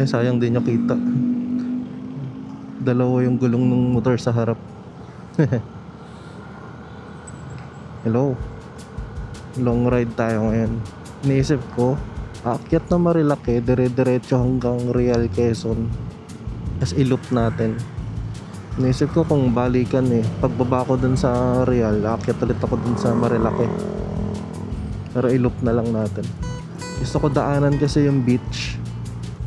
Eh, sayang din niya kita. Dalawa yung gulong ng motor sa harap. Hello. Long ride tayo ngayon. Iniisip ko, aakyat na Marilake, dire-diretso hanggang Real Quezon. Tapos iloop natin. Iniisip ko kung balikan eh. Pagbaba ko dun sa Real, aakyat ulit ako dun sa Marilake. Pero iloop na lang natin. Gusto ko daanan kasi yung beach.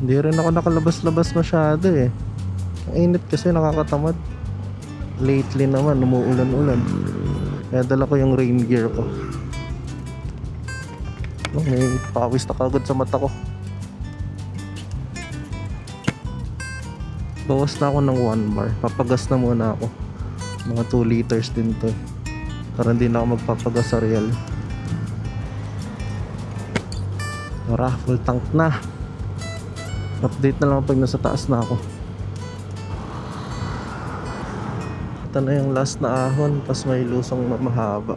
Hindi rin ako nakalabas-labas masyado eh. Ang init kasi nakakatamad. Lately naman, umuulan-ulan. Kaya dala ko yung rain gear ko. Oh, may pawis na kagad sa mata ko. Bawas na ako ng 1 bar. Papagas na muna ako. Mga 2 liters din to. eh. Para hindi na ako magpapagas sa real. Tara, full tank na. Update na lang pag nasa taas na ako. Ito na yung last na ahon, pas may lusong ma- mahaba.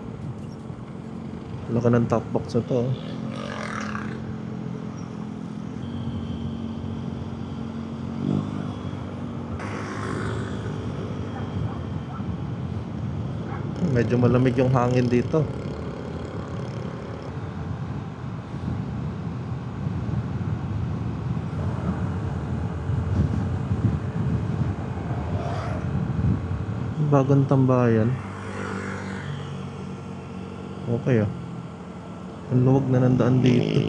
Laka ng top box na to. oh. Medyo malamig yung hangin dito. Bagong tambayan. Okay ah. Ang luwag na nandaan dito.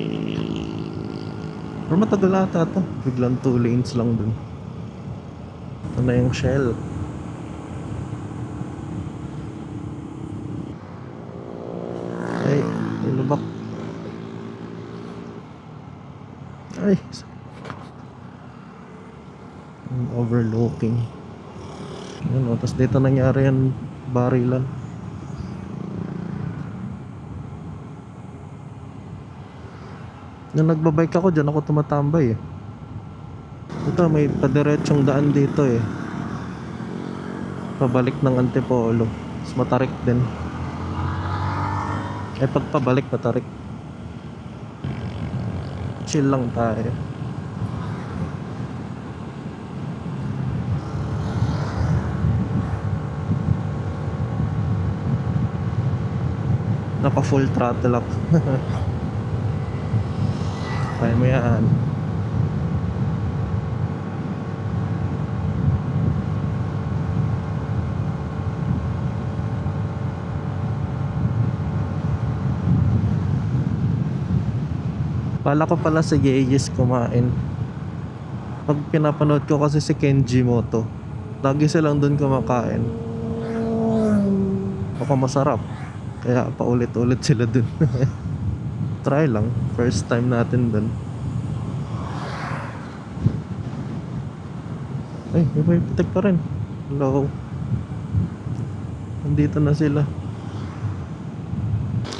Pero matagal ata to. Biglang two lanes lang dun. Ito na yung shell. Ay, may lubak. Ay. Overlooking. Yun, oh, tapos dito nangyari yan barilan. Nung nagbabike ako dyan ako tumatambay eh. Ito may padiretsyong daan dito eh. Pabalik ng Antipolo. Mas matarik din. Eh pag pabalik matarik. Chill lang tayo. Naka full throttle ako. Kaya mo yan. Pala ko pala si Gayes kumain. Pag pinapanood ko kasi si Kenji Moto, lagi silang doon kumakain. Baka masarap. Kaya paulit-ulit sila dun. Try lang. First time natin dun. Ay, may pitik pa rin. Hello. Nandito na sila.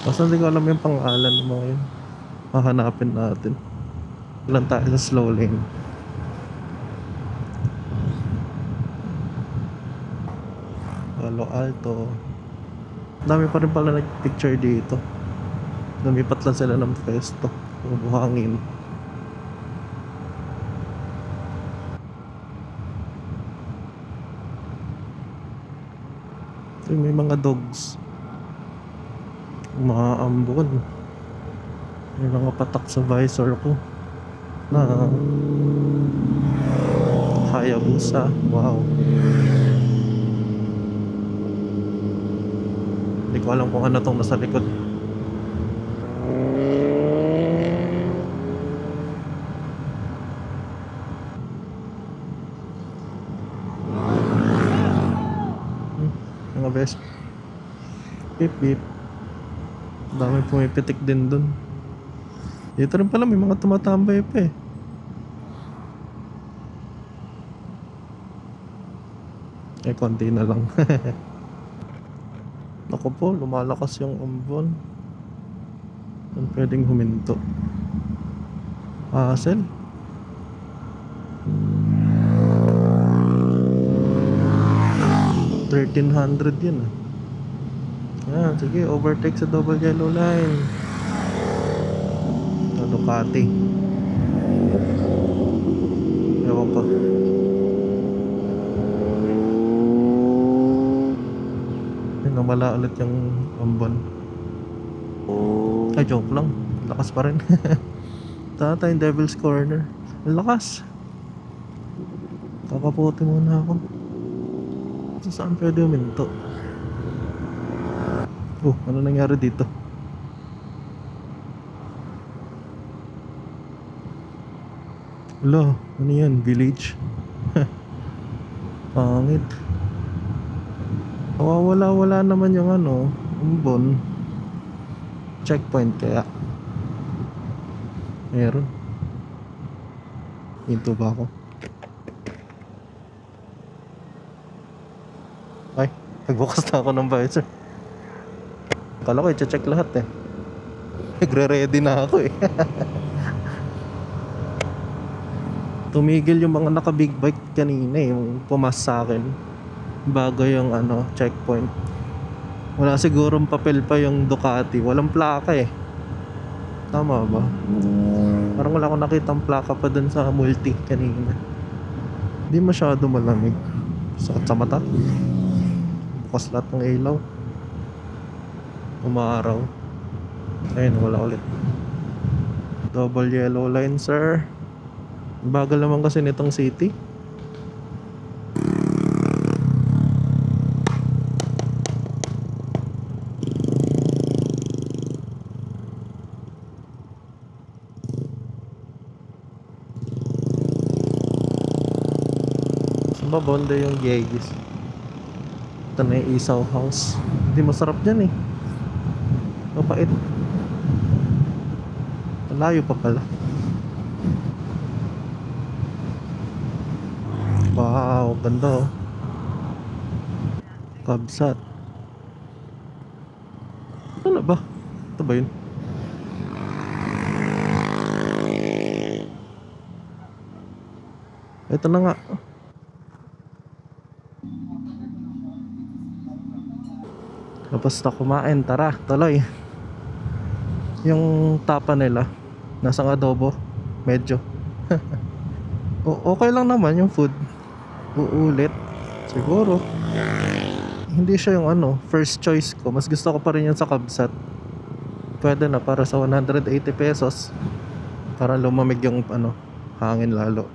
Basta hindi ko alam yung pangalan ng mga yun. Hahanapin natin. Ilan tayo sa slow lane. Palo Alto. Dami pa rin pala nag-picture dito. Lumipat lang sila ng festo. Buhangin. Ay, may mga dogs. Mga ambon. May mga patak sa visor ko. Na Hayabusa. Wow. Hindi ko alam kung ano tong nasa likod. Hmm, Mga best. Beep beep. Dami pumipitik din dun. Dito rin pala may mga tumatambay pa eh. Eh, konti na lang. Ako po, lumalakas yung umbon. Saan pwedeng huminto? Hassle? Thirteen hundred yun ah. Yan, sige, overtake sa double yellow line. Ito, Ducati. Namala ulit yung ambon. Ay, joke lang. Lakas pa rin. Tata yung Devil's Corner. Lakas. Kakaputi muna ako. So, saan pwede uminto? Oh, ano nangyari dito? Wala, ano yan? Village? Pangit. Nawawala-wala naman yung ano, umbon. Checkpoint kaya. Meron. Hinto ba ako? Ay, nagbukas na ako ng visor. Kala ko i-check lahat eh. Nagre-ready na ako eh. Tumigil yung mga naka-big bike kanina eh, yung pumas sa akin. Bago yung ano, checkpoint. Wala sigurong papel pa yung Ducati. Walang plaka eh. Tama ba? Parang wala akong nakitang plaka pa dun sa multi kanina. Hindi masyado malamig. Sakit sa mata. Bukas lahat ng ilaw. Umaaraw. Ayun, wala ulit. Double yellow line, sir. Bagal naman kasi nitong city. Bonda yung Gegis? Ito na yung Isaw House. Hindi masarap dyan eh. Mapait. Malayo pa pala. Wow, ganda oh. Kabsat. Ito na ba? Ito ba yun? Ito na nga. Tapos na kumain, tara, tuloy. Yung tapa nila, nasa adobo, medyo. o okay lang naman yung food. Uulit, siguro. Hindi siya yung ano, first choice ko. Mas gusto ko pa rin yung sa kabsat. Pwede na para sa 180 pesos. Para lumamig yung ano, hangin lalo.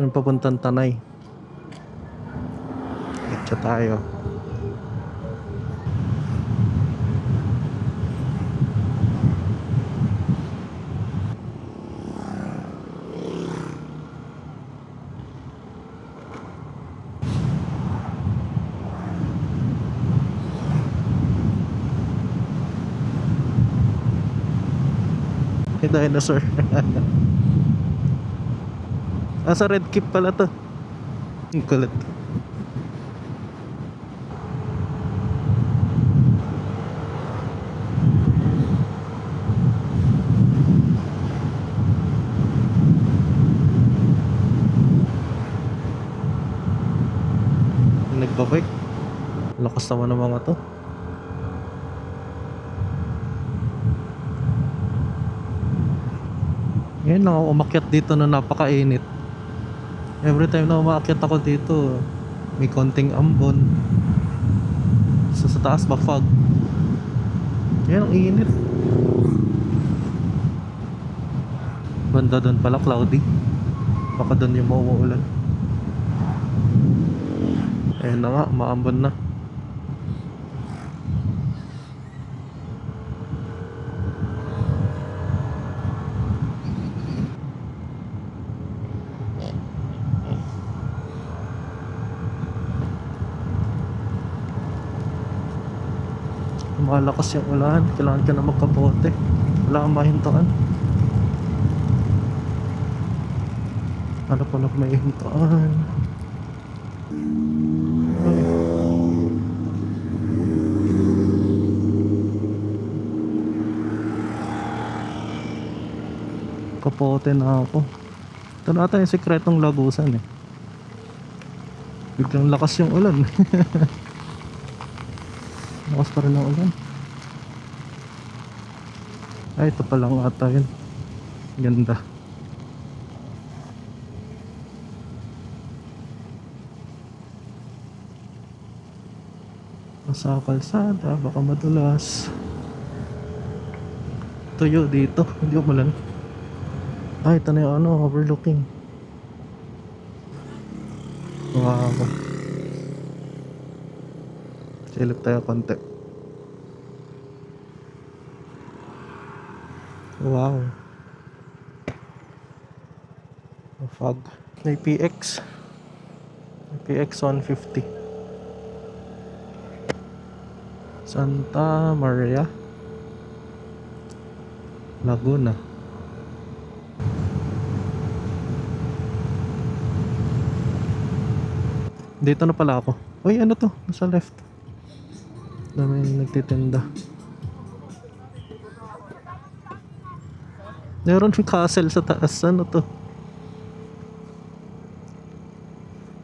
Yung papuntang Tanay. Itcha tayo. May dinosaur. ah, sa red keep pala to. Ang kulit. Nagbabike. Lakas naman ng mga to. Ngayon lang umakyat dito na napakainit. Every time na umakyat ako dito, may konting ambon. So, sa taas fog? Yan ang init. Banda doon pala cloudy. Baka doon yung mauulan. Ayun na nga, maambon na. Malakas yung ulan, kailangan ka na magkabote. Wala kang mahintaan. Ano pa na may hintaan? Kapote na ako. Ito na yung sikretong lagusan eh. Biglang lakas yung ulan. lakas pa rin ang ulan. Ay, ito pa lang ata yun. Ganda. Nasa kalsada, baka madulas. Tuyo dito, hindi umulan. Ay, ito na yung ano, overlooking. Wow. Silip tayo konti. Wow. Fog. May PX. May PX 150. Santa Maria. Laguna. Dito na pala ako. Uy, ano to? Nasa left. May nagtitinda. Meron yung castle sa taas. Ano to?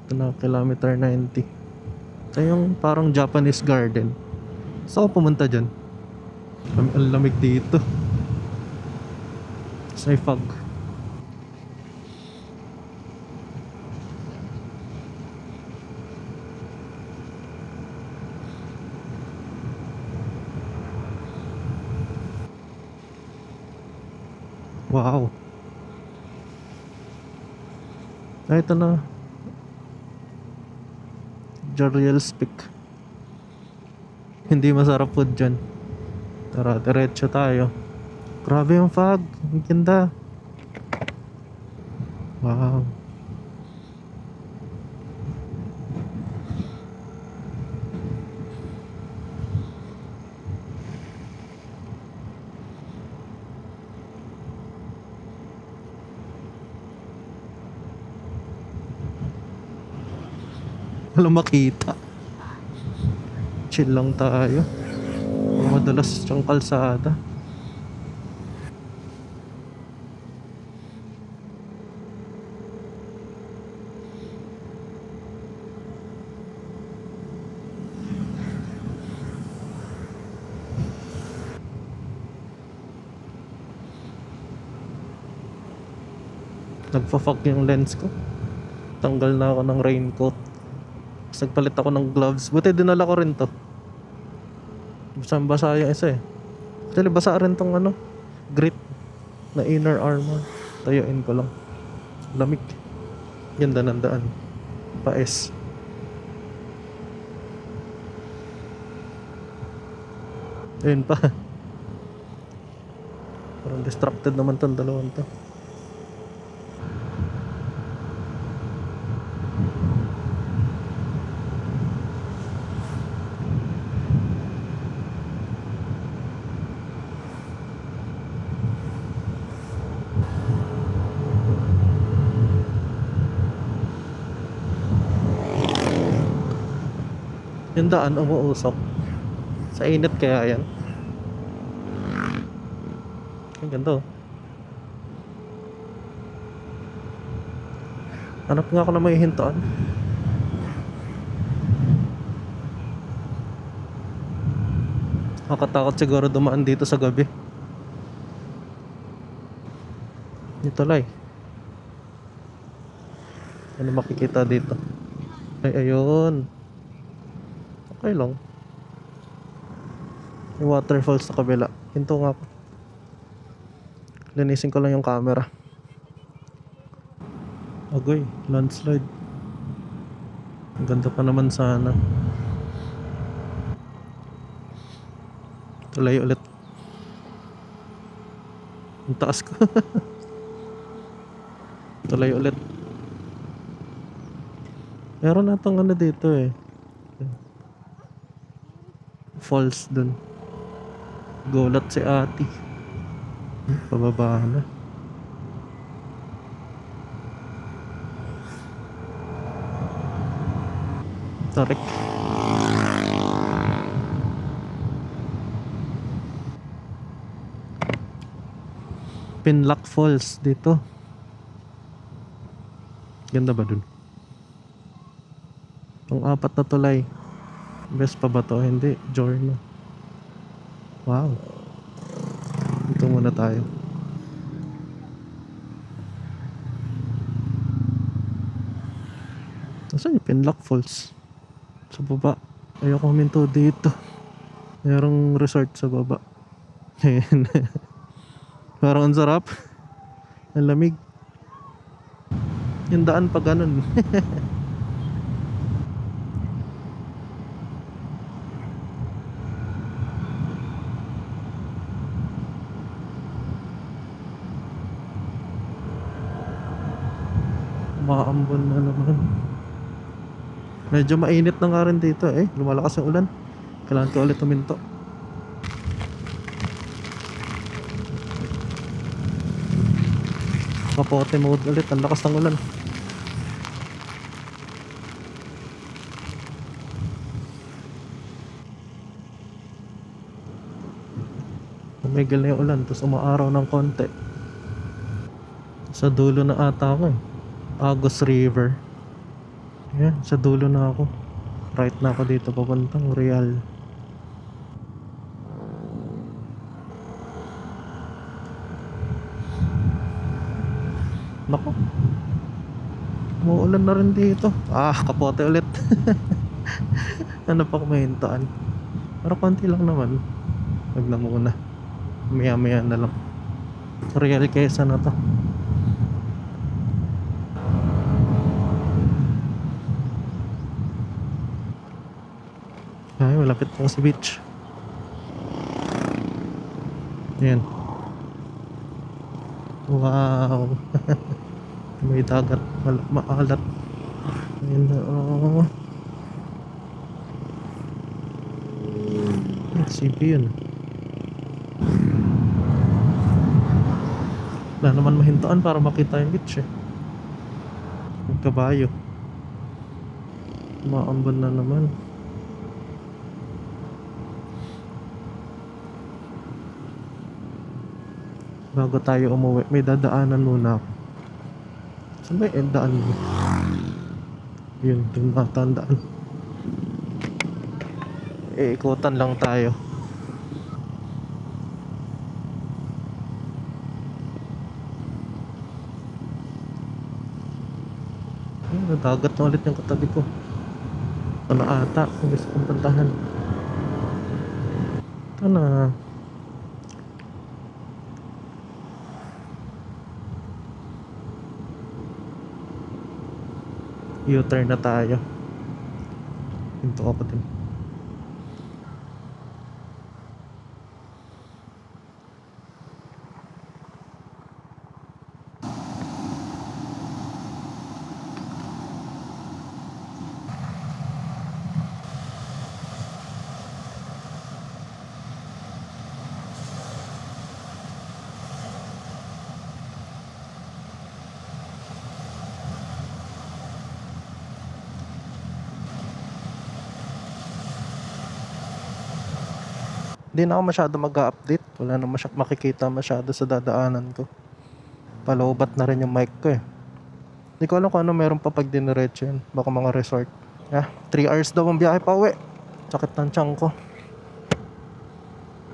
Ito na, kilometer 90. Ito yung parang Japanese garden. Saan ako pumunta dyan? Ang lamig dito. Tapos fog. Wow. Ah, ito na. Jariel's Peak. Hindi masarap food dyan. Tara, diretso tayo. Grabe yung fog. Ang ganda. Wow. Walang makita. Chill lang tayo. Madalas siyang kalsada. Nagpa-fog yung lens ko. Tanggal na ako ng raincoat. Tapos nagpalit ako ng gloves. Buti dinala ko rin to. Basang basa yung isa eh. Actually, basa rin tong ano, grip na inner armor. Tayuin ko lang. Lamig. Ganda ng daan. Paes. Ayun pa. Parang distracted naman tong dalawang to. Daan umuusok. Sa init kaya yan. Ang ganda oh. Hanap nga ako na may hintuan. Nakatakot siguro dumaan dito sa gabi. Dito lay. Ano makikita dito? Ay, ayun. Okay lang. Yung waterfall sa kabila. Hinto nga ako. Linisin ko lang yung camera. Agoy, landslide. Ang ganda pa naman sana. Tulay ulit. Ang taas ko. Tulay ulit. Meron natang ano dito eh. Falls dun. Gulat si ate. Pababa na. Tarik. Pinlock Falls dito. Ganda ba dun? Pang apat na tulay. Best pa ba to? Hindi. Giorno. Wow. Dito muna tayo. Nasaan yung Pinlock Falls? Sa baba. Ayoko huminto dito. Merong resort sa baba. Ayan. Parang ang sarap. Ang lamig. Yung daan pa ganun. Maambon na naman. Medyo mainit na nga rin dito eh. Lumalakas yung ulan. Kailangan ko ulit tuminto. Kapote mode ulit. Ang lakas ng ulan. Tumigil na yung ulan. Tapos umaaraw ng konti. Sa dulo na ata ako eh. Agos River. Yan, sa dulo na ako. Right na ako dito papuntang Real. Nako. Umuulan na rin dito. Ah, kapote ulit. ano pa kumahintaan? Pero konti lang naman. Wag na muna. Maya maya na lang. Real kesa na to. Ay, malapit po sa beach. Yan. Wow. May dagat. Mal- maalat. Ayun na. Oh. CP yun. Wala naman mahintaan para makita yung beach eh. Yung kabayo. Maamban na naman. Bago tayo umuwi, may dadaanan muna ako. Saan ba yung daan mo? Yun, dun ata ang daan. Iikutan lang tayo. Nadagat na ulit yung katabi ko. Ito na ata, kung gusto kong puntahan. Ito na. U-turn na tayo. Pinto ako din. Hindi na ako masyado mag-update. Wala na masya- makikita masyado sa dadaanan ko. Palobat na rin yung mic ko eh. Hindi ko alam kung ano meron pa pag diniretso yun. Baka mga resort. Yeah, 3 hours daw ang biyahe pa uwi. Sakit ng tiyan ko.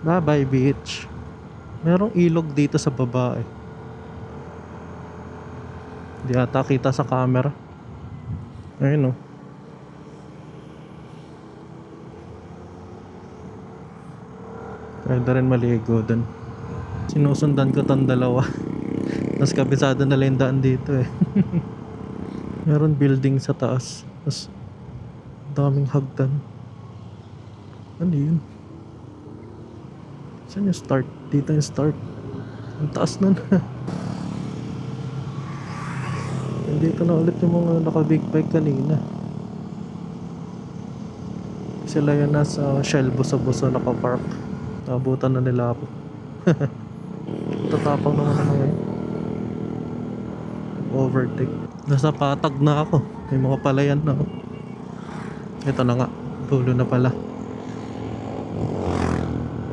Bye bye beach. Merong ilog dito sa baba eh. Hindi ata kita sa camera. Ayun oh. Pwede rin maligo dun. Sinusundan ko tong dalawa. Tapos kabisado na lang daan dito eh. Meron building sa taas. Tapos daming hagdan. Ano yun? Saan yung start? Dito yung start. Ang taas nun. Hindi ko na ulit yung mga naka-big bike kanina. Sila yan nasa shell buso-buso naka-park. Nabutan na nila ako. Tatapang naman ako ngayon. Overtake. Nasa patag na ako. May mga palayan na ako. Ito na nga. Tulo na pala.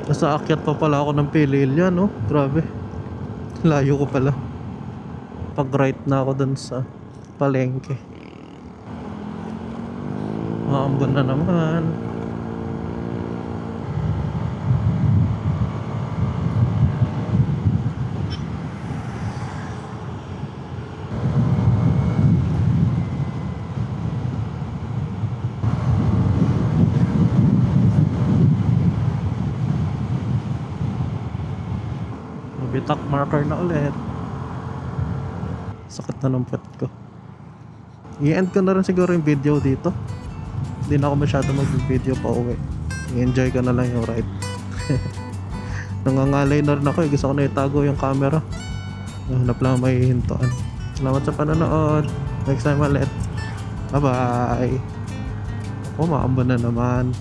Nasa akyat pa pala ako ng Pililya, no? Grabe. Layo ko pala. Pag right na ako dun sa palengke. Maambon na naman. TikTok marker na ulit. Sakit na ng ko. I-end ko na rin siguro yung video dito. Hindi na ako masyado mag-video pa uwi. I-enjoy ko na lang yung ride. Nangangalay na rin ako eh. Gusto ko na itago yung camera. Hanap lang may hintuan. Salamat sa panonood. Next time ulit. Bye-bye. Ako, maamba na naman.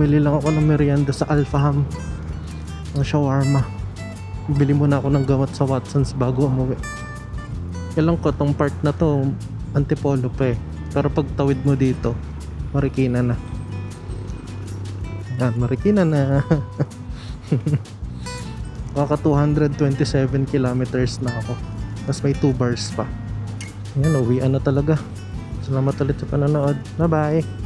Bumili lang ako ng merienda sa Alfaham. Ng shawarma. Bili muna ako ng gamot sa Watson's bago umuwi. Kailan ko tong part na to, antipolo pa eh. Pero pag tawid mo dito, Marikina na. Yan, Marikina na. Kaka 227 kilometers na ako. Tapos may 2 bars pa. Yan, uwian na talaga. Salamat ulit sa panonood. Bye-bye!